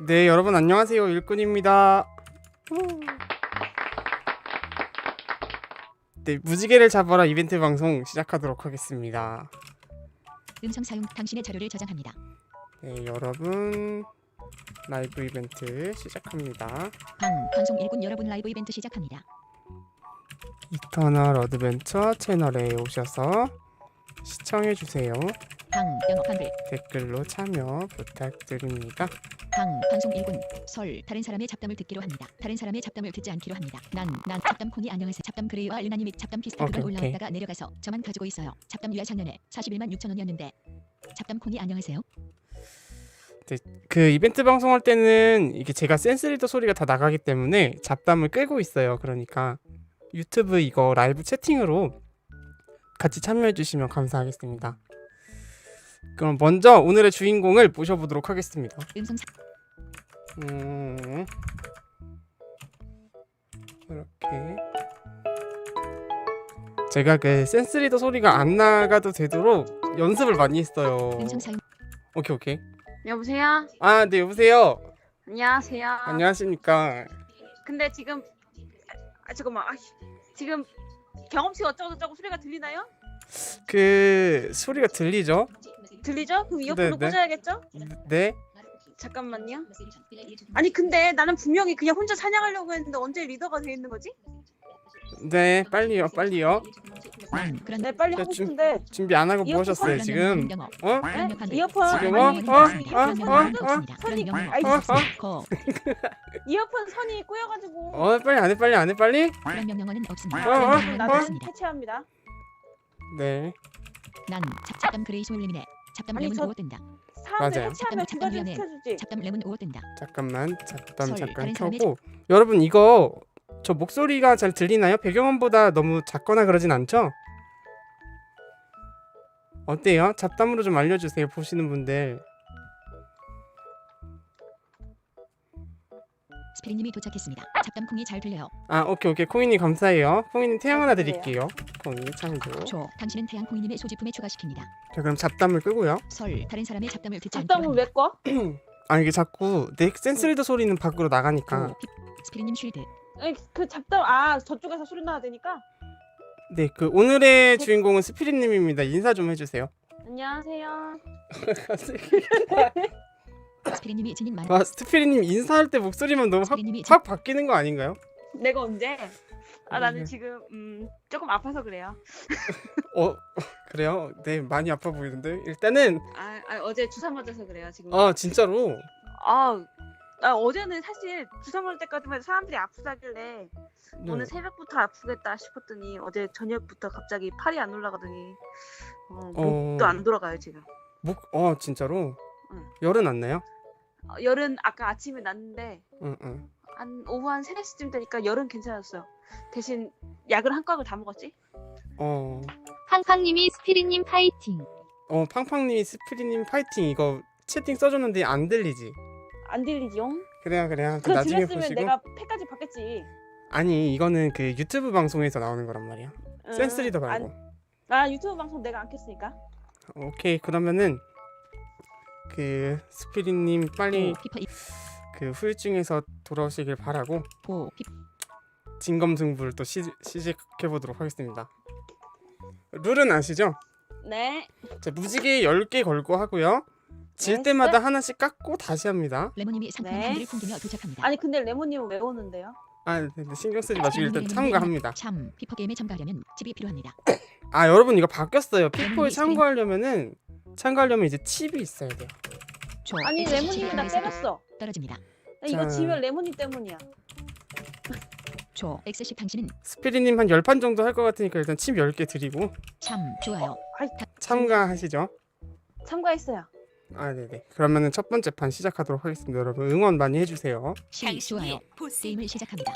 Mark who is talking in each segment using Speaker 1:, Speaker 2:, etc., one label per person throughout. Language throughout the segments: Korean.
Speaker 1: 네, 여러분 안녕하세요. 일꾼입니다. 네, 무지개를 잡아라 이벤트 방송 시작하도록 하겠습니다.
Speaker 2: 음성 사용 당신의 자료를 저장합니다.
Speaker 1: 네, 여러분 라이브 이벤트 시작합니다.
Speaker 2: 방 방송 일군 여러분 라이브 이벤트 시작합니다.
Speaker 1: 이터널 어드벤처 채널에 오셔서 시청해 주세요.
Speaker 2: 방 영어 한글
Speaker 1: 댓글로 참여 부탁드립니다.
Speaker 2: 방 방송 일군 설 다른 사람의 잡담을 듣기로 합니다. 다른 사람의 잡담을 듣지 않기로 합니다. 난난 잡담 콩이 안녕하세요. 잡담 그레이와 르나님이 잡담 피스타그가
Speaker 1: 오케이, 오케이.
Speaker 2: 올라왔다가 내려가서 저만 가지고 있어요. 잡담 유야 작년에 41만 6천 원이었는데 잡담 콩이 안녕하세요.
Speaker 1: 그 이벤트 방송할 때는 이게 제가 센스리더 소리가 다 나가기 때문에 잡담을 끄고 있어요. 그러니까 유튜브 이거 라이브 채팅으로 같이 참여해 주시면 감사하겠습니다. 그럼 먼저 오늘의 주인공을 모셔보도록 하겠습니다.
Speaker 2: 음,
Speaker 1: 이렇게 제가 그 센스리더 소리가 안 나가도 되도록 연습을 많이 했어요. 오케이 오케이.
Speaker 3: 여보세요?
Speaker 1: 아, 네 여보세요.
Speaker 3: 안녕하세요.
Speaker 1: 안녕하십니까.
Speaker 3: 근데 지금 아 잠깐만. 아, 지금 경험치 어쩌고 저쩌고 소리가 들리나요?
Speaker 1: 그 소리가 들리죠?
Speaker 3: 들리죠? 그럼 이어폰을
Speaker 1: 네, 네.
Speaker 3: 꽂아야겠죠?
Speaker 1: 네.
Speaker 3: 잠깐만요. 아니 근데 나는 분명히 그냥 혼자 사냥하려고 했는데 언제 리더가 돼 있는 거지?
Speaker 1: 네, 빨리요, 빨리요.
Speaker 3: 네 빨리
Speaker 1: 야,
Speaker 3: 하고
Speaker 1: 좀-
Speaker 3: 싶은데
Speaker 1: 준비 안 하고 뭐
Speaker 3: 이어폰
Speaker 1: 하셨어요
Speaker 2: 그런
Speaker 1: 지금?
Speaker 2: 어?
Speaker 3: 네? 이어폰
Speaker 1: 지금 어?
Speaker 3: 아니,
Speaker 1: 어? 어?
Speaker 3: 이어폰
Speaker 1: 어?
Speaker 3: 선이-
Speaker 2: 없습니다. 그런
Speaker 3: 선이
Speaker 2: 영어
Speaker 3: 아이,
Speaker 2: 거
Speaker 3: 이어폰 선이 꼬여가지고
Speaker 1: 어, 빨리 안 해, 빨리 안 해, 빨리.
Speaker 2: 그런 명령어는 없습니다.
Speaker 1: 어, 어,
Speaker 2: 그런 명령어는
Speaker 1: 어?
Speaker 2: 없습니다.
Speaker 3: 해체합니다.
Speaker 1: 네.
Speaker 2: 난 잡- 잡담 그레이 소울님이네. 잡담
Speaker 3: 아니,
Speaker 2: 레몬
Speaker 3: 저-
Speaker 2: 오어 뜬다.
Speaker 3: 사람들
Speaker 1: 맞아요.
Speaker 3: 해체하면
Speaker 2: 잠깐,
Speaker 3: 두가 좀
Speaker 2: 잠깐
Speaker 3: 시켜주지.
Speaker 2: 잡담 레몬 오어 뜬다.
Speaker 1: 잠깐만, 잠깐
Speaker 2: 설,
Speaker 1: 잠깐
Speaker 2: 다른 사람의
Speaker 1: 켜고. 여러분 이거 저 목소리가 잘 들리나요? 배경음보다 너무 작거나 그러진 않죠? 어때요? 잡담으로 좀 알려주세요 보시는 분들.
Speaker 2: 스피리님이 도착했습니다. 잡담 콩이 잘 들려요.
Speaker 1: 아, 오케이 오케이 콩이님 감사해요. 콩이님 태양 하나 드릴게요. 콩이 참조.
Speaker 2: 조 당신은 태양 콩이님의 소지품에 추가시킵니다.
Speaker 1: 자 그럼 잡담을 끄고요.
Speaker 2: 설 다른 사람의 잡담을 듣지 않기로
Speaker 3: 잡담은
Speaker 2: 합니다.
Speaker 3: 왜 꺼?
Speaker 1: 아 이게 자꾸 내 센스리더 소리는 밖으로 나가니까.
Speaker 2: 오, 피- 스피리님 쉴드.
Speaker 3: 아니, 그 잡담 아 저쪽에서 소리 나야 되니까.
Speaker 1: 네, 그 오늘의 주인공은 스피릿님입니다. 인사 좀 해주세요.
Speaker 3: 안녕하세요.
Speaker 2: 스피리님이 진인 말.
Speaker 1: 아, 스피릿님 인사할 때 목소리만 너무 확,
Speaker 2: 스피리님이
Speaker 1: 확 바뀌는 거 아닌가요?
Speaker 3: 내가 언제? 아 나는
Speaker 1: 네.
Speaker 3: 지금 음 조금 아파서 그래요.
Speaker 1: 어, 그래요? 네, 많이 아파 보이는데 일단은
Speaker 3: 아, 아 어제 주사 맞아서 그래요 지금.
Speaker 1: 아 진짜로
Speaker 3: 아, 나 어제는 사실 주사 맞을 때까지만 해도 사람들이 아프다길래
Speaker 1: 네.
Speaker 3: 오늘 새벽부터 아프겠다 싶었더니 어제 저녁부터 갑자기 팔이 안 올라가더니 어, 목도
Speaker 1: 어.
Speaker 3: 안 돌아가요 지금.
Speaker 1: 목, 어 진짜로
Speaker 3: 응.
Speaker 1: 열은 안 나요?
Speaker 3: 어, 열은 아까 아침에 났는데
Speaker 1: 응, 응.
Speaker 3: 한 오후 한 3, 4시쯤 되니까 열은 괜찮았어요. 대신 약을 한 꽉을 다 먹었지?
Speaker 1: 어,
Speaker 4: 팡팡님이 스피릿님 파이팅.
Speaker 1: 어 팡팡님이 스피릿님 파이팅 이거 채팅 써줬는데 안 들리지?
Speaker 3: 안 들리지용?
Speaker 1: 그래요, 그래요. 그
Speaker 3: 그거
Speaker 1: 나중에
Speaker 3: 들렸으면
Speaker 1: 보시고.
Speaker 3: 내가 패까지 받겠지.
Speaker 1: 아니 이거는 그 유튜브 방송에서 나오는 거란 말이야.
Speaker 3: 응.
Speaker 1: 센스리더 말고.
Speaker 3: 안, 아 유튜브 방송 내가 안 켰으니까.
Speaker 1: 오케이 그러면은 그 스피릿님 빨리 그 후유증에서 돌아오시길 바라고 진검승부를 또 시, 시작해 보도록 하겠습니다. 룰은 아시죠?
Speaker 3: 네.
Speaker 1: 자 무지개 10개 걸고 하고요. 질
Speaker 3: 네,
Speaker 1: 때마다 하나씩 깎고 다시 합니다.
Speaker 2: 레몬님이 상품
Speaker 3: 네.
Speaker 2: 한 개를 풍기며 도착합니다.
Speaker 3: 아니 근데 레몬님은 왜 오는데요?
Speaker 1: 아 네, 네, 신경 쓰지 마시고 일단 참가합니다.
Speaker 2: 참 피퍼 게임에 참가하려면 칩이 필요합니다.
Speaker 1: 아 여러분 이거 바뀌었어요.
Speaker 2: 스크린-
Speaker 1: 참가하려면은 참가하려면 이제 칩이 있어야 돼요.
Speaker 2: 조
Speaker 3: 아니 레몬님이 나 때렸어.
Speaker 2: 떨어집니다.
Speaker 3: 나 이거
Speaker 1: 자.
Speaker 3: 지면 레몬님 때문이야.
Speaker 2: 조 X10 당신은
Speaker 1: 스피릿님 한 10판 정도 할 것 같으니까 일단 칩 10개 드리고
Speaker 2: 참 좋아요.
Speaker 1: 참가하시죠.
Speaker 3: 참가했어요.
Speaker 1: 아 네네. 그러면은 첫 번째 판 시작하도록 하겠습니다. 여러분 응원 많이 해주세요.
Speaker 2: 시 좋아요. 게임을 시작합니다.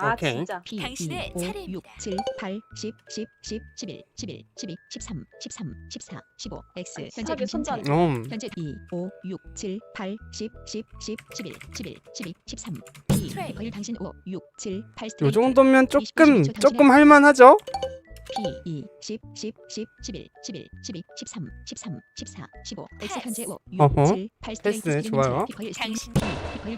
Speaker 3: 아
Speaker 1: 오케이.
Speaker 3: 진짜.
Speaker 2: P,
Speaker 4: 당신의
Speaker 2: 2, 5,
Speaker 4: 차례입니다.
Speaker 2: 6, 7, 8, 10, 10, 10, 11, 11, 12, 13, 13, 14, 15, X. 현재 당신.
Speaker 3: 손잡이.
Speaker 1: 음.
Speaker 2: 현재 2, 5, 6, 7, 8, 10, 10, 10, 11, 11, 12, 13, 2,
Speaker 4: 트레이.
Speaker 2: 피커일 당신 5, 6, 7, 8
Speaker 1: 요. 정도면 조금
Speaker 2: 22초
Speaker 1: 조금 할만하죠?
Speaker 2: P 2 10 10 10 11 11 12 13 13 14 15 X 현재 5 6
Speaker 1: 어허.
Speaker 2: 7 8 스트레이트
Speaker 1: 패스,
Speaker 2: 스피링
Speaker 1: 좋아요.
Speaker 2: 문제 피커일 스피링
Speaker 4: 당신.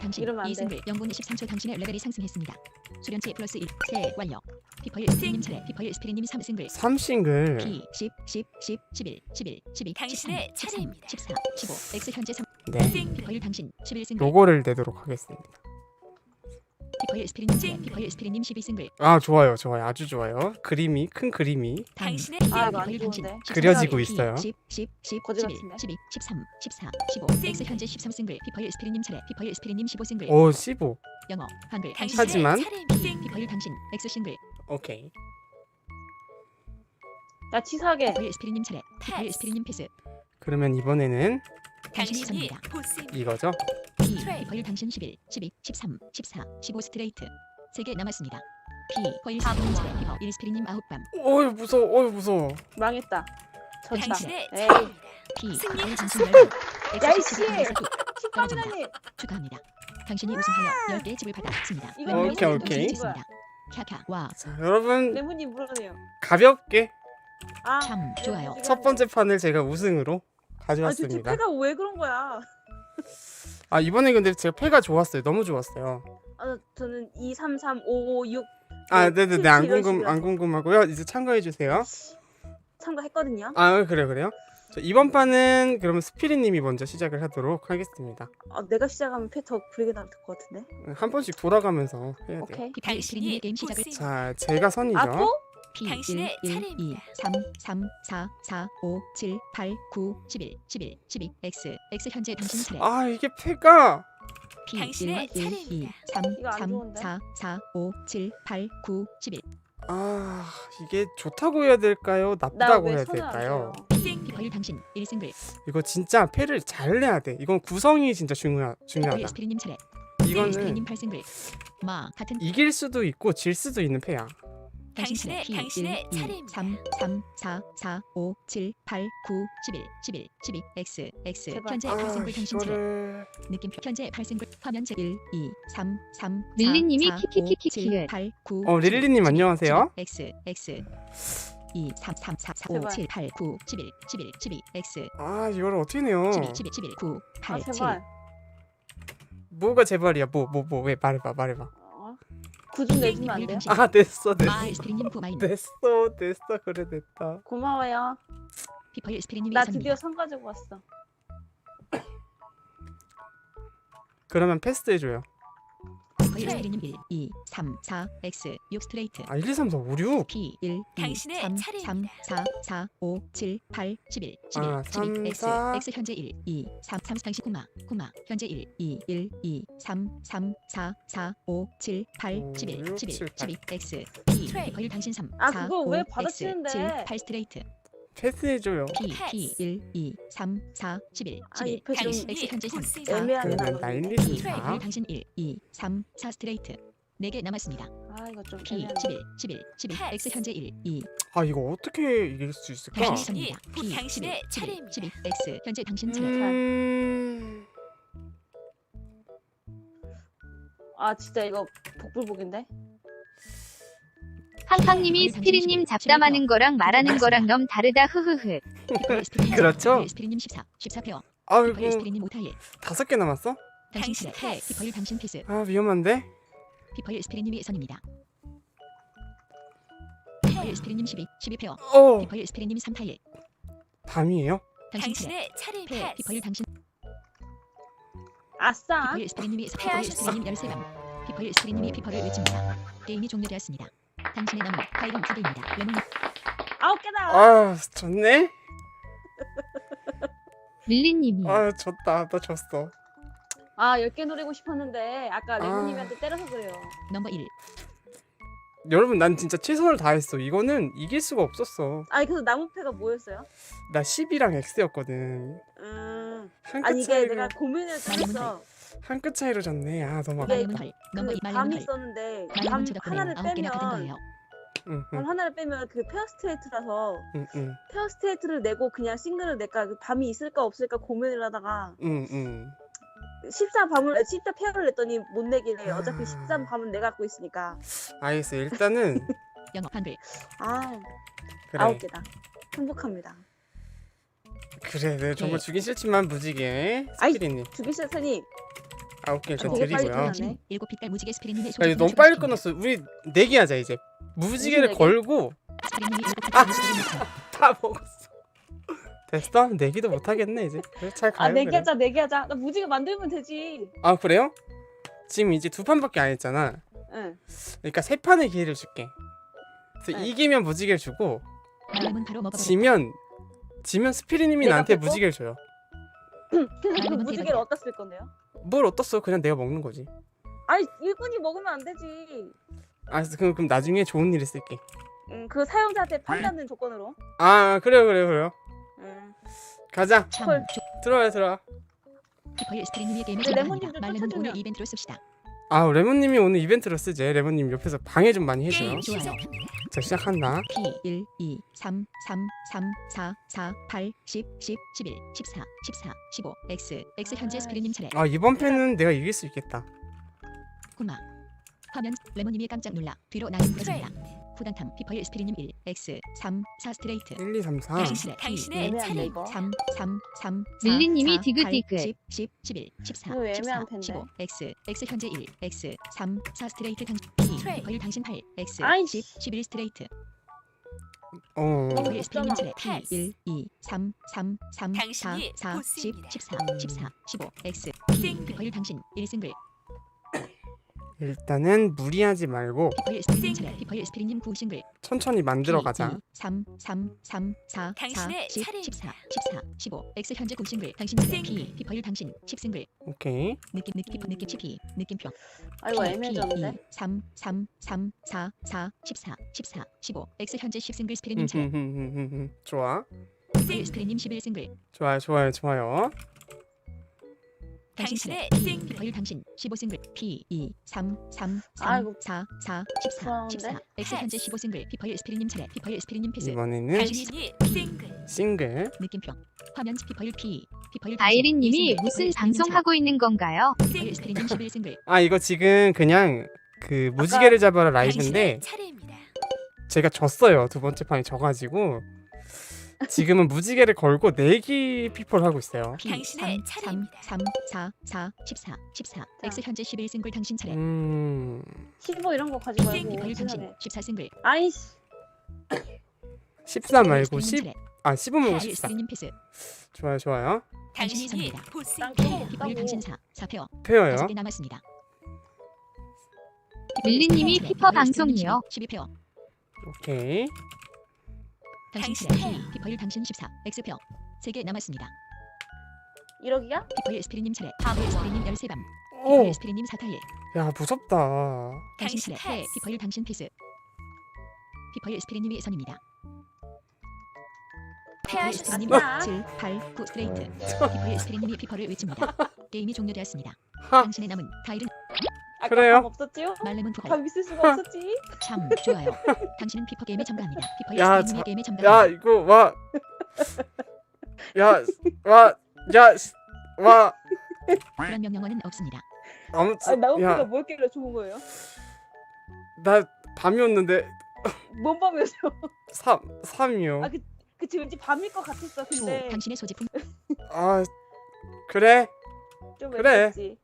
Speaker 2: 당신
Speaker 3: 이러면 안
Speaker 2: 2승글 0분 23초 당신의 레벨이 상승했습니다. 수련치 플러스 1 세 완료. 피커일 스피링님 차례 피커일 스피링님 3승글
Speaker 1: 3싱글
Speaker 2: P 10 10 10 11 11 12
Speaker 4: 당신의
Speaker 2: 13 13
Speaker 4: 차례입니다.
Speaker 2: 14 15 X 현재
Speaker 1: 3네
Speaker 2: 피커일 당신 11승글
Speaker 1: 요거를 내도록 하겠습니다
Speaker 2: 스피링님 차례 피커일 스피링님 12승글.
Speaker 1: 아 좋아요 좋아요. 아주 좋아요. 그림이 큰 그림이.
Speaker 2: 당
Speaker 4: 당신의
Speaker 3: 아,
Speaker 4: 아,
Speaker 3: 이거 안
Speaker 2: 피커일 당신
Speaker 3: 좋은데.
Speaker 2: 13
Speaker 1: 그려지고 있어요.
Speaker 2: 10 10 10
Speaker 3: 거지
Speaker 2: 11
Speaker 3: 같은데?
Speaker 2: 12 13 14 15 X 현재 13승글. 피커일 스피링님 차례. 피커일 스피링님 15승글.
Speaker 1: 오 15.
Speaker 2: 영어 한글. 당신
Speaker 1: 하지만-
Speaker 2: 피커일 당신 X 싱글.
Speaker 1: 오케이.
Speaker 3: 나 치사하게.
Speaker 2: 피커일 스피링님 차례. 피커일 스피링님 패스.
Speaker 1: 그러면 이번에는
Speaker 2: 당신이.
Speaker 4: 보스입니다.
Speaker 1: 이거죠
Speaker 4: 트레이.
Speaker 2: 피커일 당신 11 12 13 14 15 스트레이트 3개 남았습니다. P 거일 스피링님 차례 피커일 스피링님 아웃밤
Speaker 1: 어이 무서워 어이 무서워
Speaker 3: 망했다. 졌다.
Speaker 4: 당신의
Speaker 3: 에이.
Speaker 4: 차례입니다. 승리
Speaker 2: 거일 당신
Speaker 4: 하셨습니다.
Speaker 2: 10
Speaker 3: 야, 이씨!
Speaker 2: 떨어진다. 축하합니다. 당신이 우승하여 10개 집을 받았습니다.
Speaker 1: 오케이, 오케이.
Speaker 2: 캬캬 와
Speaker 1: 자 여러분
Speaker 3: 레몬이 물어내요.
Speaker 1: 가볍게
Speaker 3: 아,
Speaker 2: 참 좋아요.
Speaker 1: 첫 번째 판을 제가 우승으로
Speaker 3: 아, 저
Speaker 1: 가져왔습니다
Speaker 3: 패가 왜 그런 거야?
Speaker 1: 아 이번에 근데 제가 패가 좋았어요 너무 좋았어요
Speaker 3: 아, 저는 2, 3, 3, 5, 5, 6
Speaker 1: 아
Speaker 3: 네,
Speaker 1: 네네네 안
Speaker 3: 이런
Speaker 1: 궁금 안
Speaker 3: 식이라서.
Speaker 1: 궁금하고요 이제 참가해 주세요
Speaker 3: 참가했거든요.
Speaker 1: 아 그래 요 그래요 자, 이번 판은 그러면 스피릿님이 먼저 시작을 하도록 하겠습니다
Speaker 3: 아, 내가 시작하면 패더 부르게 나올 것 같은데.
Speaker 1: 한 번씩 돌아가면서 해야 돼요
Speaker 3: 오케이.
Speaker 2: 피커일 스피링님의 게임 시작을.
Speaker 1: 자 제가 선이죠
Speaker 3: 아, 또?
Speaker 2: P 1
Speaker 4: 당신의
Speaker 2: 1 2
Speaker 4: 차례입니다.
Speaker 2: 3 3 4 4 5 7 8 9 11 11 12 X X 현재 당신 차례.
Speaker 1: 아 이게 패가?
Speaker 2: P 1
Speaker 4: 당신의
Speaker 2: 1 2
Speaker 4: 차례입니다.
Speaker 2: 3
Speaker 3: 이거 안
Speaker 2: 3
Speaker 3: 좋은데?
Speaker 2: 4 4 5 7 8 9 11
Speaker 1: 아 이게 좋다고 해야 될까요? 나쁘다고
Speaker 3: 나왜
Speaker 1: 해야
Speaker 3: 손을 안
Speaker 1: 될까요?
Speaker 2: 당신 1승글.
Speaker 1: 이거 진짜 패를 잘 내야 돼. 이건 구성이 진짜 중요하, 중요하다.
Speaker 2: 스피링님 차례.
Speaker 1: 이거는
Speaker 2: 스피링님 8승글. 마 같은
Speaker 1: 이길 수도 있고 질 수도 있는 패야
Speaker 2: 당신
Speaker 4: 당신의- 당신의
Speaker 2: 1 2
Speaker 4: 차례입니다.
Speaker 2: 3 3 4 4 5 7 8 9 11 11 12 X X
Speaker 3: 제발.
Speaker 2: 현재
Speaker 1: 아
Speaker 2: 8승글 당신 차례
Speaker 1: 이거를
Speaker 2: 느낌표 현재 8승글 화면 제 1 2 3 3
Speaker 4: 릴리님이
Speaker 2: 4, 5,
Speaker 4: 키키키키키을.
Speaker 2: 7, 8 9
Speaker 1: 어, 릴리님 안녕하세요.
Speaker 2: X X 2 3 3 4 4 5
Speaker 3: 제발.
Speaker 2: 7 8 9 11 11 12 X
Speaker 1: 아 이거를 어떻게 내요
Speaker 2: 12 12 11 9
Speaker 3: 아,
Speaker 2: 8 7
Speaker 3: 제발.
Speaker 1: 뭐가 제발이야 뭐 뭐 뭐 왜 말해봐 말해봐
Speaker 3: 어? 구좀 내주면 안 돼요?
Speaker 1: 아 됐어 됐어
Speaker 2: 마 스피링님 9 마인
Speaker 1: 됐어 됐어 그래 됐다
Speaker 3: 고마워요. 나. 드디어 선 가지고 왔어.
Speaker 1: 그러면 패스 해줘요
Speaker 2: 피퍼일 스피링님 1 2 3 4 X 6 스트레이트
Speaker 1: 아 1, 2, 3, 4, 5, 6
Speaker 2: P 1 2
Speaker 4: 당신의
Speaker 2: 3 3
Speaker 4: 차례입니다.
Speaker 2: 4 4 5 7 8 11 11
Speaker 1: 아,
Speaker 2: 12
Speaker 1: 삼,
Speaker 2: X
Speaker 1: 사.
Speaker 2: X 현재 1 2 3 3 당시 구마 구마 현재 1 2 1 2 3 3 4 4 5 7 8
Speaker 1: 오,
Speaker 2: 11
Speaker 1: 육,
Speaker 2: 11
Speaker 1: 칠,
Speaker 2: 12 X P
Speaker 4: 트레이.
Speaker 2: 피퍼일 당신 3
Speaker 3: 아,
Speaker 2: 4
Speaker 3: 그거 5왜
Speaker 2: X
Speaker 3: 받아치는데?
Speaker 2: 7 8 스트레이트
Speaker 1: 패스 해줘요
Speaker 2: P. P 1 2 3 4 11
Speaker 3: 아, 11이패좀
Speaker 2: X X 현재 3
Speaker 4: 보스입니다.
Speaker 2: 4
Speaker 3: 애매하게
Speaker 1: 그러면
Speaker 3: 나가고
Speaker 1: 나 1, 2,
Speaker 3: 있네.
Speaker 1: 3,
Speaker 2: 피퍼일
Speaker 1: 4
Speaker 2: 당신 1 2 3 4 스트레이트 4개 남았습니다.
Speaker 3: 아, 이거 좀
Speaker 2: P
Speaker 3: 애매하네.
Speaker 2: 11 11 12
Speaker 4: 패스.
Speaker 2: X 현재 1 2
Speaker 1: 아 이거 어떻게 이길 수 있을까
Speaker 2: 당신이
Speaker 4: 예,
Speaker 2: 선입니다. P
Speaker 4: 당신의
Speaker 2: 11 12
Speaker 4: 차례입니다.
Speaker 2: 12 X 현재 당신 차례.
Speaker 1: 음...
Speaker 3: 아, 진짜 이거 복불복인데?
Speaker 4: 팡팡님이 스피릿님 잡담하는 거랑 말하는 거랑 너무 다르다 흐흐흐.
Speaker 2: 피퍼일
Speaker 1: 그렇죠?
Speaker 2: 피퍼일 스피릿님 14 14표. 피퍼일
Speaker 1: 아이고
Speaker 2: 스피릿님 5타일.
Speaker 1: 다섯 개 남았어?
Speaker 2: 당신.
Speaker 4: 당신 패스.
Speaker 2: 피퍼일 당신 패스.
Speaker 1: 아 위험한데?
Speaker 2: 피퍼일 스피릿님이 선입니다. 피퍼일 스피릿님 12 12표.
Speaker 1: 어
Speaker 2: 피퍼일 스피릿님 3타일.
Speaker 1: 밤이에요?
Speaker 2: 당신.
Speaker 4: 당신의 차례
Speaker 2: 패. 피퍼일 당신
Speaker 3: 아싸!
Speaker 2: 피퍼일 스피릿님이 피퍼일
Speaker 4: 패하셨어.
Speaker 2: 스피릿님 13방. 피퍼일 스피릿님이 피퍼를 외칩니다. 게임이 종료되었습니다. 당신의 남은 파일은 두 개입니다. 레몬
Speaker 3: 아홉 개다!
Speaker 1: 아 졌네?
Speaker 4: 릴리님이
Speaker 1: 아 졌다 나 졌어
Speaker 3: 아, 열개 노리고 싶었는데, 아까
Speaker 1: 아.
Speaker 3: 레몬님한테 때려서 그래요.
Speaker 2: 넘버 1.
Speaker 1: 여러분 난 진짜 최선을 다했어 이거는 이길 수가 없었어
Speaker 3: 아니, 그래서 나무패가 뭐였어요?
Speaker 1: 나 10이랑 X였거든
Speaker 3: 음.
Speaker 1: 한
Speaker 3: 아니,
Speaker 1: 끗
Speaker 3: 이게 내가 고민을 했어.
Speaker 1: 한 끗 차이로 졌네 아 너무 아깝다
Speaker 2: 헐. 넘버
Speaker 3: 2그
Speaker 2: 헐.
Speaker 3: 있었는데,
Speaker 2: 쳐다보네요.
Speaker 3: 하나를
Speaker 2: 아홉 개나 받은
Speaker 3: 빼면,
Speaker 2: 거예요.
Speaker 1: 응,
Speaker 3: 밤
Speaker 1: 응,
Speaker 3: 하나를 빼면 그 페어 스트레이트라서,
Speaker 1: 응, 응,
Speaker 3: 페어 스트레이트를 내고 그냥 싱글을 낼까, 그 밤이 있을까 없을까 고민을 하다가,
Speaker 1: 응, 응.
Speaker 3: 14밤을, 14 페어를 냈더니 못 내길래, 어차피
Speaker 1: 아.
Speaker 3: 13밤은 내가 갖고 있으니까.
Speaker 1: 알겠어 일단은
Speaker 2: 영어 한글.
Speaker 3: 아,
Speaker 1: 그래
Speaker 3: 아홉 개다. 행복합니다.
Speaker 1: 그래 네, 정말
Speaker 2: 네.
Speaker 1: 주긴 싫지만 무지개
Speaker 3: 아이,
Speaker 1: 스피리님
Speaker 3: 주기 싫으니
Speaker 1: 아홉 개 일단
Speaker 3: 되게 빨리
Speaker 1: 드리고요
Speaker 2: 일곱 빛깔 무지개
Speaker 1: 야, 이거 너무 빨리. 끊었어 우리 내기 하자 이제 무지개를
Speaker 3: 내기?
Speaker 1: 걸고
Speaker 2: 스피리님이 일곱
Speaker 1: 아!
Speaker 2: 빛깔 무지개를 넣자.
Speaker 1: 다 먹었어 됐어? 내기도 못 하겠네 이제 그래 잘 가요
Speaker 3: 아
Speaker 1: 그래.
Speaker 3: 내기하자 내기하자. 나 무지개 만들면 되지.
Speaker 1: 아 그래요? 지금 이제 두 판밖에 안 했잖아
Speaker 3: 응.
Speaker 1: 그러니까 세 판의 기회를 줄게 그래서
Speaker 3: 네.
Speaker 1: 이기면 무지개를 주고
Speaker 2: 말렘은 바로 먹어버려.
Speaker 1: 지면 지면 스피리님이
Speaker 3: 내가
Speaker 1: 나한테
Speaker 3: 뺏고?
Speaker 1: 무지개를 줘요
Speaker 3: 그. 무지개를 어디다 쓸 건데요?
Speaker 1: 뭘 어떻어 그냥 내가 먹는 거지
Speaker 3: 아니 일꾼이 먹으면 안 되지.
Speaker 1: 아 그럼, 그럼 나중에 좋은 일에 쓸게
Speaker 3: 응, 그 사용자한테 판다는 조건으로.
Speaker 1: 아 그래요 그래요 그래요
Speaker 3: 응.
Speaker 1: 가자
Speaker 2: 참
Speaker 3: 헐.
Speaker 1: 들어와요 들어와
Speaker 2: 게임을
Speaker 3: 근데. 레몬님도 쫓아주면.
Speaker 2: 오늘 이벤트로 씁시다.
Speaker 1: 아 레몬님이 오늘 이벤트로 쓰지. 레몬님 옆에서 방해 좀 많이 해줘요.
Speaker 2: 좋아요.
Speaker 1: 자 시작한다.
Speaker 2: P 1 2 3 3 3 4 4 8 10 10 11 14 14 15 X X 현재
Speaker 3: 아,
Speaker 2: 스피리님 차례.
Speaker 1: 아 이번 편은 내가 이길 수 있겠다.
Speaker 2: 구마. 화면. 레몬님이 깜짝 놀라. 뒤로 나는 부러집니다. 후단탐 피퍼일 스피리님 1 X 3 4 스트레이트
Speaker 1: 1, 2, 3, 4
Speaker 2: 당신 차례
Speaker 5: 당신의
Speaker 3: 애매한데,
Speaker 5: 차례.
Speaker 3: 이거.
Speaker 2: 3 3 3
Speaker 4: 밀리님이 디귿디귿.
Speaker 2: 10 10 11 14
Speaker 3: 이거 애매한
Speaker 2: 14
Speaker 3: 펜데.
Speaker 2: 15 X X 현재 1 X 3 4 스트레이트 당신
Speaker 5: 스트레이트.
Speaker 2: 피퍼일 당신 8 X
Speaker 3: 아이씨.
Speaker 2: 10 11 스트레이트
Speaker 1: 어
Speaker 2: 피퍼일 스피리님. 차례
Speaker 5: 패스.
Speaker 2: 1 2 3 3 3 4
Speaker 5: 당신이
Speaker 2: 4 10
Speaker 5: 보스입니다.
Speaker 2: 14 14 15 X
Speaker 5: 싱글.
Speaker 2: 피퍼일 당신 1 싱글
Speaker 1: 일단은 무리하지 말고
Speaker 2: 차례 9싱글.
Speaker 1: 천천히 만들어 가자.
Speaker 2: 3 3 3 4 4
Speaker 5: 당신의
Speaker 2: 10
Speaker 5: 차례입니다.
Speaker 2: 14 14 15 X 현재 9싱글. 당신 차례
Speaker 5: 싱글.
Speaker 2: P 피퍼일 당신 10싱글.
Speaker 1: 오케이.
Speaker 2: 느낌 느낌 느낌 치피 느낌표.
Speaker 3: 아 이거 애매해졌는데.
Speaker 2: 3 3 3 4 4 14 14 15 X 현재 10싱글
Speaker 1: 음,
Speaker 2: 스피리님 차례
Speaker 1: 흠흠흠흠흠. 좋아.
Speaker 2: 피퍼일 스피리님 11싱글.
Speaker 1: 좋아요 좋아요 좋아요
Speaker 2: 당신
Speaker 5: 당신의
Speaker 2: P
Speaker 5: 싱글.
Speaker 2: 피퍼일 당신 15싱글 P 2 3 3 3
Speaker 3: 아이고.
Speaker 2: 4 4 14
Speaker 3: 불안한데?
Speaker 2: 14 X 현재 15싱글 피퍼일 스피리님 차례 피퍼일 스피리님 패스
Speaker 1: 이번에는
Speaker 5: 당신이 싱글.
Speaker 1: 싱글
Speaker 2: 느낌표 화면 피퍼일 P 피퍼일 당신
Speaker 4: 아이린님이
Speaker 2: 1싱글,
Speaker 4: 무슨
Speaker 2: 피퍼일.
Speaker 4: 방송하고 있는 건가요?
Speaker 2: 피퍼일 스피리님 11싱글
Speaker 1: 아 이거 지금 그냥 그 무지개를 잡아라 라이브인데
Speaker 5: 당신의 차례입니다.
Speaker 1: 제가 졌어요 두 번째 판이 져가지고 지금은 무지개를 걸고 내기 피플 하고 있어요.
Speaker 5: 당신의
Speaker 2: 3 3
Speaker 5: 차례입니다.
Speaker 2: 3 4 4 14 14 X 현재 11싱글 당신 차례.
Speaker 1: 음.
Speaker 3: 15 이런 거 가지 말고
Speaker 2: 피퍼일 당신
Speaker 3: 시간에.
Speaker 2: 14싱글
Speaker 3: '아이씨.
Speaker 1: 14 말고 10, 아 15 말고
Speaker 2: 피퍼일
Speaker 1: 14
Speaker 2: 스피리님 패스.
Speaker 1: 좋아요 좋아요.
Speaker 2: 당신이
Speaker 5: 당신이
Speaker 2: 선입니다.
Speaker 3: 땅
Speaker 2: 피퍼일
Speaker 3: 없다고.
Speaker 2: 당신 4 4페어
Speaker 1: 페어요?
Speaker 2: 5개 남았습니다.
Speaker 4: 밀리님이 피퍼 방송이요.
Speaker 2: 12페어
Speaker 1: 오케이
Speaker 2: 당신
Speaker 5: 당신의
Speaker 2: 차례 피퍼일 당신 14 X페어 3개 남았습니다.
Speaker 3: 1억이야?
Speaker 2: 피퍼일 스피리님 차례. 피퍼일 스피리님 13밤
Speaker 1: 오!
Speaker 2: 피퍼일 스피리님 4타일.
Speaker 1: 야 무섭다.
Speaker 2: 당신
Speaker 5: 당신
Speaker 2: 차례.
Speaker 5: 패스.
Speaker 2: 피퍼일 당신 피스. 피퍼일 스피리님이 선입니다. 피퍼일 스피리님
Speaker 3: 아니야.
Speaker 2: 7 8 9 스트레이트. 피퍼일 스피리님이 피퍼를 외칩니다. 게임이 종료되었습니다.
Speaker 1: 하.
Speaker 2: 당신의 남은 타일은
Speaker 1: 그래요?
Speaker 3: 밥 없었지요?
Speaker 2: 말레몬
Speaker 3: 밥
Speaker 2: 푸할
Speaker 3: 있을 수가 없었지.
Speaker 2: 참 좋아요 당신은 피퍼 게임에 참가합니다 피퍼일
Speaker 1: 야, 자-
Speaker 2: 게임에
Speaker 1: 야
Speaker 2: 참가합니다
Speaker 1: 이거 와 야, 와, 야, 씨, 와,
Speaker 2: 그런 명령어는 없습니다
Speaker 1: 아무튼,
Speaker 3: 나우피가
Speaker 1: 야,
Speaker 3: 뭐였길래 좋은 거예요?
Speaker 1: 나 밤이었는데
Speaker 3: 뭔 밤이었어?
Speaker 1: 3, 3이요.
Speaker 3: 아, 그 그치 왠지 밤일 것 같았어.
Speaker 2: 초
Speaker 3: 근데
Speaker 2: 당신의 소지품
Speaker 1: 아, 그래,
Speaker 3: 좀
Speaker 1: 그래.
Speaker 3: 애매했지.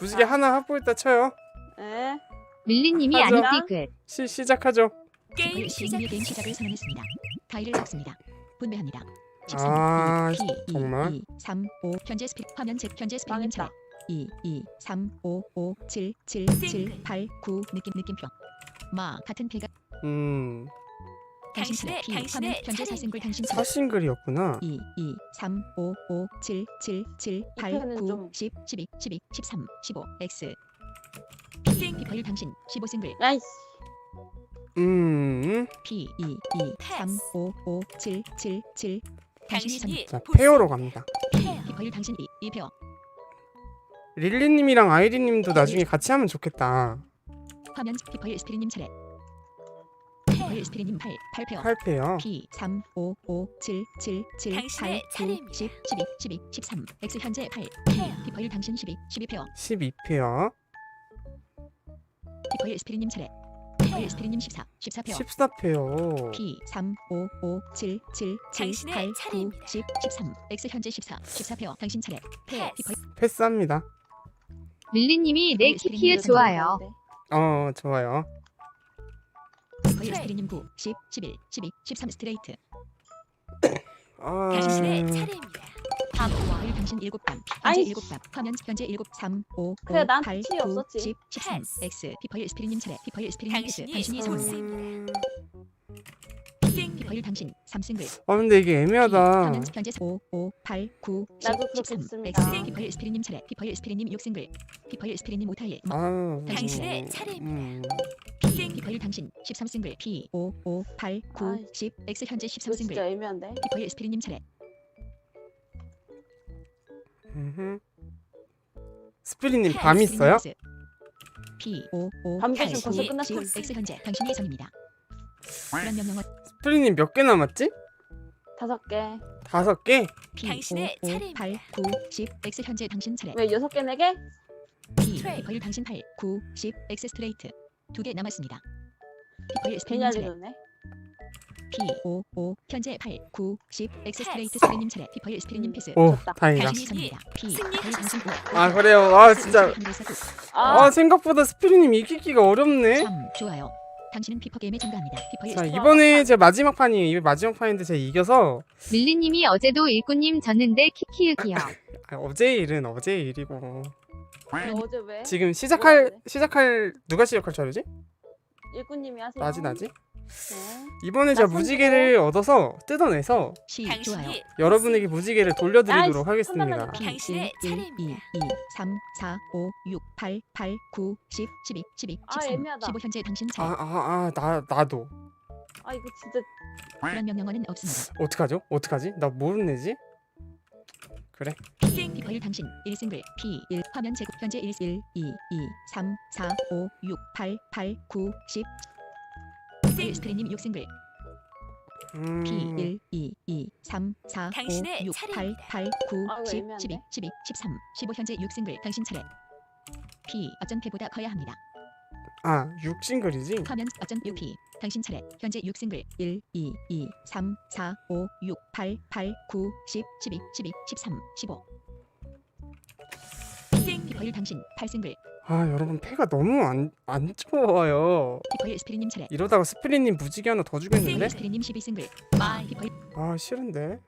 Speaker 1: 무지개 하나 확보했다 쳐요.
Speaker 3: 에?
Speaker 4: 밀리님이
Speaker 1: 하죠.
Speaker 4: 아니디귿.
Speaker 1: 시 시작하죠.
Speaker 5: 게임 시작입니다.
Speaker 2: 시작을 선언했습니다 타일을 섞습니다 분배합니다 13,
Speaker 1: 아,
Speaker 2: 2, 2,
Speaker 1: 정말?
Speaker 2: 2, 3, 5 현재 스피 화면 즉 현재 차례
Speaker 3: 망했다.
Speaker 2: 2, 2, 3, 5, 5, 7, 7, 7, 8, 9 느낌 느낌표 마 같은 피가
Speaker 1: 음,
Speaker 2: 당신 차례
Speaker 5: 당신의- 당신의
Speaker 2: 현재
Speaker 5: 차례입니다.
Speaker 2: 사싱글 당신 차례
Speaker 1: 사싱글이었구나.
Speaker 2: 2, 2, 3, 5, 5, 7, 7, 7, 8,
Speaker 3: 이편은
Speaker 2: 9,
Speaker 3: 좀-
Speaker 2: 10, 12, 12, 13, 15 X
Speaker 5: 싱글.
Speaker 2: 피퍼일 당신 15 싱글
Speaker 3: 야이씨.
Speaker 1: 음,
Speaker 2: P 2, 2, 3, 5, 5, 7, 7, 7 당신이 선
Speaker 5: 당신이
Speaker 1: 자
Speaker 5: 보스.
Speaker 1: 페어로 갑니다.
Speaker 5: 페어.
Speaker 2: 피퍼일 당신 2, 2 페어
Speaker 1: 릴리님이랑 아이리님도 나중에 같이 하면 좋겠다.
Speaker 2: 화면 피퍼일 스피리님 차례 피퍼일 스피리님 8, 8페어
Speaker 1: 8패요.
Speaker 2: P 3 5 5 7 7 7 8
Speaker 5: 당신의
Speaker 2: 9
Speaker 5: 차례입니다.
Speaker 2: 10 12 12 13 X 현재 8
Speaker 5: 페어.
Speaker 2: 피퍼일 당신 12 12페어
Speaker 1: 12패요.
Speaker 2: 피퍼일 스피리님 차례 비퍼일 스피리님 14 14표
Speaker 1: 14패요.
Speaker 2: P 3 5 5 7 7 7
Speaker 5: 당신의
Speaker 2: 8 9
Speaker 5: 차례입니다.
Speaker 2: 10 13 X 현재 14 14표 당신 차례 패
Speaker 5: 패스.
Speaker 2: 비퍼일
Speaker 1: 패스합니다.
Speaker 4: 밀리님이 내 키키에 좋아요.
Speaker 1: 어 좋아요.
Speaker 5: 트레이.
Speaker 2: 스피리님 9 10 11 12 13 스트레이트
Speaker 1: 아,
Speaker 5: 당신의 차례입니다.
Speaker 2: 바보 비퍼일 당신 7단 현재
Speaker 3: 아이씨.
Speaker 2: 7단 화면 현재 7 3 5
Speaker 3: 그래,
Speaker 2: 5난8
Speaker 3: 칠이
Speaker 2: 9
Speaker 3: 없었지.
Speaker 2: 10 13
Speaker 5: 패스.
Speaker 2: X 비퍼일 스피리님 차례 비퍼일 스피리님 패스
Speaker 5: 당신이
Speaker 2: 당신이 손성
Speaker 5: 음.
Speaker 2: 비퍼일 당신 3싱글
Speaker 1: 아 근데 이게 애매하다.
Speaker 2: 화면 현재 5 5 8 9 10
Speaker 3: 나도 그렇게
Speaker 2: 13
Speaker 3: 했습니다.
Speaker 2: X 비퍼일 스피리님 차례 비퍼일 스피리님 6싱글 비퍼일 스피리님 5타일
Speaker 1: 아,
Speaker 5: 당신의
Speaker 1: 음,
Speaker 5: 차례입니다.
Speaker 1: 음.
Speaker 5: 싱글.
Speaker 2: 비퍼일 당신 13싱글 P 5 5 8 9
Speaker 3: 아이,
Speaker 2: 10 X 현재
Speaker 3: 이거 진짜
Speaker 2: 13싱글
Speaker 3: 애매한데.
Speaker 2: 비퍼일 스피리님 차례
Speaker 1: 음흠. 스프리님 밤 있어요?
Speaker 2: P 5 5 밤8
Speaker 3: 대신 벌써
Speaker 2: 9
Speaker 3: 끝났어.
Speaker 2: 10 X 현재 당신이 선입니다. 그런 명령어
Speaker 1: 스프리님 몇 개 남았지?
Speaker 3: 다섯 개.
Speaker 1: 다섯 개?
Speaker 2: P
Speaker 5: 당신의
Speaker 2: 5 5
Speaker 5: 차례입니다.
Speaker 2: 8 9 10 X 현재 당신 차례
Speaker 3: 왜 여섯 개, 네 개?
Speaker 2: P
Speaker 5: 트레이.
Speaker 2: 비퍼일 당신 8 9 10 X 스트레이트 두 개 남았습니다. 비퍼일
Speaker 3: 괜히
Speaker 2: 스피리님 차례
Speaker 3: 알려줬네.
Speaker 2: P 5 5 현재 8 9 10 X 스트레이트
Speaker 5: 패스.
Speaker 2: 스피리님 차례 비퍼일 스피리님
Speaker 3: 음.
Speaker 2: 패스
Speaker 1: 오
Speaker 3: 좋다.
Speaker 1: 다행이다.
Speaker 2: 당신이 선입니다. P
Speaker 5: 승리.
Speaker 2: 비퍼일 당신 5
Speaker 1: 아 그래요. 아 진짜.
Speaker 3: 아,
Speaker 1: 아 생각보다 스프리님 이기기가 어렵네.
Speaker 2: 참 좋아요. 당신은 피퍼 게임에 참가합니다.
Speaker 1: 자
Speaker 2: 스피리님
Speaker 1: 이번에 제 마지막 판이에요. 이번 마지막 판인데 제가 이겨서
Speaker 4: 밀리님이 어제도 일꾼님 졌는데 키키으기요.
Speaker 1: 아, 어제 일은 어제 일이고
Speaker 3: 어제 왜?
Speaker 1: 지금 시작할
Speaker 3: 뭐라는데?
Speaker 1: 시작할 누가 시작할 차례지?
Speaker 3: 일꾼님이 하세요.
Speaker 1: 나지 나지?
Speaker 3: 네.
Speaker 1: 이번에 제가
Speaker 3: 나
Speaker 1: 무지개를 얻어서 뜯어내서
Speaker 2: 시 좋아요.
Speaker 5: 당신이
Speaker 1: 여러분에게 무지개를 돌려드리도록 하겠습니다.
Speaker 5: 당신의
Speaker 2: 1 1 2
Speaker 5: 차례입니다.
Speaker 2: 2 3 4 5 6 8 8 9 10 11 12
Speaker 3: 아,
Speaker 2: 13
Speaker 3: 애매하다.
Speaker 2: 15 현재 당신 차례.
Speaker 1: 아아아나 나도
Speaker 3: 아 이거 진짜
Speaker 2: 그런 명령어는 없습니다.
Speaker 1: 어떡하죠? 어떡하지? 나 모르내지? 그래.
Speaker 2: 피퍼일 당신 1싱글 P 1 화면 제곱 현재 1 1 2 2 3 4 5 6 8 8 9 10 1
Speaker 5: 싱글.
Speaker 2: 스피리님 6싱글
Speaker 1: 음...
Speaker 2: P 1 2 2 3 4 5
Speaker 5: 당신의
Speaker 2: 6 8
Speaker 5: 차례입니다.
Speaker 2: 8 9
Speaker 3: 아이고,
Speaker 2: 10
Speaker 3: 애매한데?
Speaker 2: 12 12 13 15 현재 6싱글 당신 차례 P 어전 P보다 커야 합니다.
Speaker 1: 아. 6싱글이지?
Speaker 2: 화면 어전 6P 당신 차례. 현재 6싱글. 1 2 2 3 4 5 6 8 8 9 10 12 12 13 15
Speaker 5: 싱글.
Speaker 2: 피퍼일 당신. 8싱글.
Speaker 1: 아 여러분 패가 너무 안, 안 좋아요.
Speaker 2: 피퍼일 스피리님 차례.
Speaker 1: 이러다가 스프리님 무지개 하나 더 주겠는데?
Speaker 2: 스피리님 12싱글.
Speaker 5: 마이.
Speaker 2: 피퍼일
Speaker 1: 아 싫은데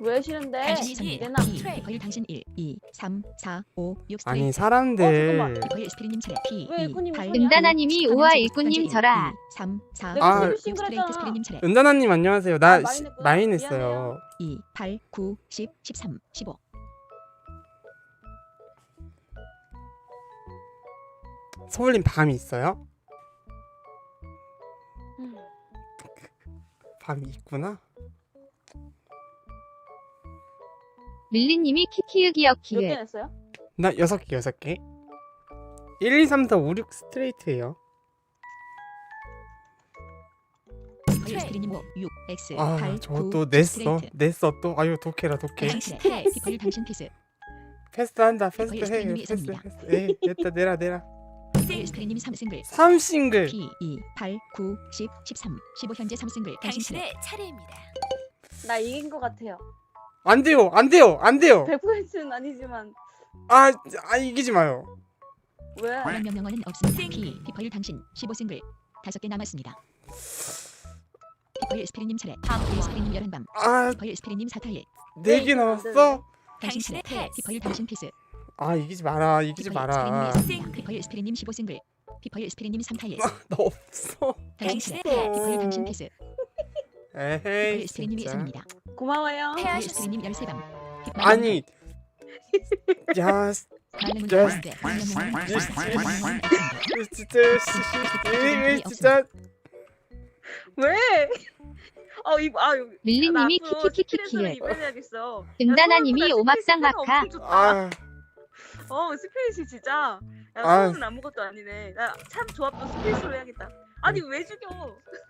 Speaker 3: 왜 싫은데?
Speaker 2: 당신이.
Speaker 3: 내놔.
Speaker 2: P 피퍼일 당신 1 2 3 4 5 6
Speaker 1: 아니
Speaker 2: 스트레이트
Speaker 1: 사람들
Speaker 3: 잠깐만.
Speaker 2: 피퍼일 스피리님 차례 P
Speaker 3: 왜
Speaker 2: 2
Speaker 3: 일꾼님이
Speaker 2: 8
Speaker 3: 손이야?
Speaker 4: 은다나님이 우와 일꾼님 져라.
Speaker 2: 3 4
Speaker 3: 내가
Speaker 1: 아.
Speaker 2: 5
Speaker 3: 아,
Speaker 2: 6
Speaker 3: 싱글
Speaker 2: 스트레이트
Speaker 3: 했잖아.
Speaker 2: 스피리님 차례
Speaker 1: 은다나님 안녕하세요 나
Speaker 3: 아, 미안해요.
Speaker 1: 냈어요
Speaker 2: 2 8 9 10 13 15
Speaker 1: 서울님 밤이 있어요?
Speaker 3: 음.
Speaker 1: 밤이 있구나
Speaker 4: 밀리님이
Speaker 3: 몇개
Speaker 4: 키으.
Speaker 3: 냈어요?
Speaker 1: 나 여섯 개 여섯 개. 1, 2, 3, 4, 5, 6 스트레이트예요.
Speaker 2: 피퍼일 스피리님 5 6 X 8아9
Speaker 1: 저또 냈어?
Speaker 2: 스트레이트.
Speaker 1: 냈어 또? 아유 독해라 독해
Speaker 2: 당신 당신
Speaker 1: 패스한다 패스
Speaker 2: 거의
Speaker 1: 해
Speaker 2: 스프링님이
Speaker 1: 패스
Speaker 2: 있습니다.
Speaker 1: 패스 에 됐다 내라 내라.
Speaker 2: 피퍼일 스피리님 3싱글.
Speaker 1: 3 싱글.
Speaker 2: P 2 8 9 10 13 15 현재 3 싱글. 당신 차례
Speaker 5: 당신의 차례입니다.
Speaker 3: 나 이긴 것 같아요.
Speaker 1: 안 돼요 안 돼요 안 돼요
Speaker 3: 100%는 아니지만
Speaker 1: 아, 아 이기지 마요
Speaker 3: 왜?
Speaker 2: 그런 명령어는 없습니다. P 피퍼일 당신 15싱글 5개 남았습니다. 피퍼일 스피리님 차례 피퍼일 스피리님 11밤
Speaker 1: 아
Speaker 2: 피퍼일 스피리님 4타일
Speaker 1: 네개
Speaker 3: 네,
Speaker 1: 남았어
Speaker 2: 당신 차례. 피퍼일 당신 피스
Speaker 1: 아 이기지 마라 이기지 마라.
Speaker 2: 피퍼일 스피리님 15싱글 피퍼일 스피리님 3타일
Speaker 1: 나 없어
Speaker 2: 당신 차례. 피퍼일 당신 피스
Speaker 1: 에헤이
Speaker 2: 피퍼일 스피리님이
Speaker 1: 진짜
Speaker 2: 선입니다.
Speaker 3: 고마워요.
Speaker 5: 패-
Speaker 2: 피퍼일 스피리님 13밤
Speaker 1: 아니 야
Speaker 2: 말문은
Speaker 1: 야,
Speaker 2: 없습니다.
Speaker 1: 진짜 씨, 이- 이 진짜
Speaker 3: 왜? 어 이거 아.
Speaker 4: 밀리님이
Speaker 3: 앞으로.
Speaker 4: 은다나님이
Speaker 3: 야,
Speaker 4: 오막상
Speaker 3: 스트레스
Speaker 4: 마카.
Speaker 3: 엄청 좋다.
Speaker 1: 아
Speaker 3: 어 스페이스 진짜. 야
Speaker 1: 아.
Speaker 3: 소음은 아무것도 아니네. 나참 조합도 스페이스로 해야겠다. 아니 왜 죽여?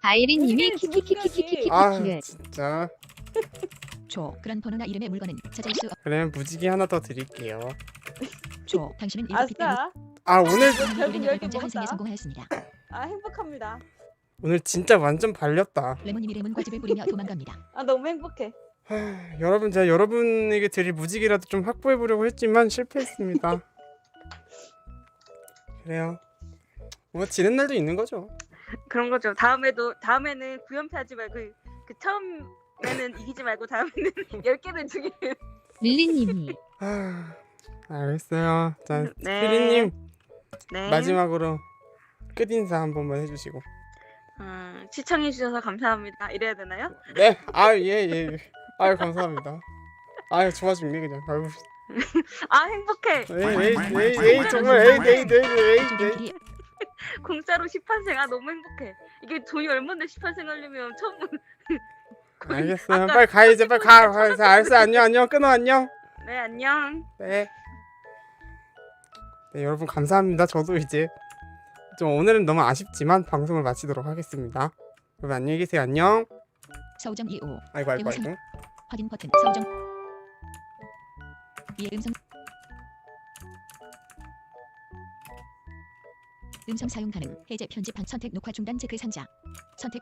Speaker 4: 아이린님이.
Speaker 1: 아 진짜
Speaker 2: 조 그런 번호나 이름의 물건은 찾을 수 없.
Speaker 1: 그러면 무지개 하나 더 드릴게요
Speaker 2: 조 당신은 일곱 피 때문에
Speaker 1: 아 오늘
Speaker 3: 결국 열개
Speaker 2: 환승에
Speaker 3: 먹었다.
Speaker 2: 성공하였습니다.
Speaker 3: 아 행복합니다.
Speaker 1: 오늘 진짜 완전 발렸다.
Speaker 2: 레몬님이 레몬 과즙을 뿌리며 도망갑니다.
Speaker 3: 아 너무 행복해.
Speaker 1: 하, 여러분 제가 여러분에게 드릴 무직이라도 좀 확보해 보려고 했지만 실패했습니다. 그래요. 뭐 지는 날도 있는 거죠.
Speaker 3: 그런 거죠. 다음에도 다음에는 구연패하지 말고 그 처음 에는 이기지 말고 다음에는 열 개는 주기를.
Speaker 4: 밀리님이
Speaker 1: 아, 알겠어요. 자,
Speaker 3: 네.
Speaker 1: 피디님
Speaker 3: 네.
Speaker 1: 마지막으로 끝 인사 한 번만 해주시고.
Speaker 3: 음, 시청해 주셔서 감사합니다. 이래야 되나요?
Speaker 1: 네, 아 예 예. 아유 감사합니다. 아유 좋아 죽네 그냥. 아유,
Speaker 3: 아 행복해.
Speaker 1: 에이 에이 에이 에이 정말 에이 에이 에이 에이
Speaker 3: 공짜로 18생 아 너무 행복해. 이게 돈이 얼마인데 18생 하려면 처음
Speaker 1: 알겠어요.
Speaker 3: 아까
Speaker 1: 빨리 가 이제 빨리 가. 알았어, 알았어. 안녕 안녕 끊어 안녕.
Speaker 3: 네 안녕.
Speaker 1: 네. 네 여러분 감사합니다. 저도 이제 좀 오늘은 너무 아쉽지만 방송을 마치도록 하겠습니다. 여러분 안녕히 계세요. 안녕.
Speaker 2: 서우정 25
Speaker 1: 아이고 아이고 아이고.
Speaker 2: 확인 버튼 서우정 음성 음성 사용 가능 해제 편집 방 선택 녹화 중단 체크 상자 선택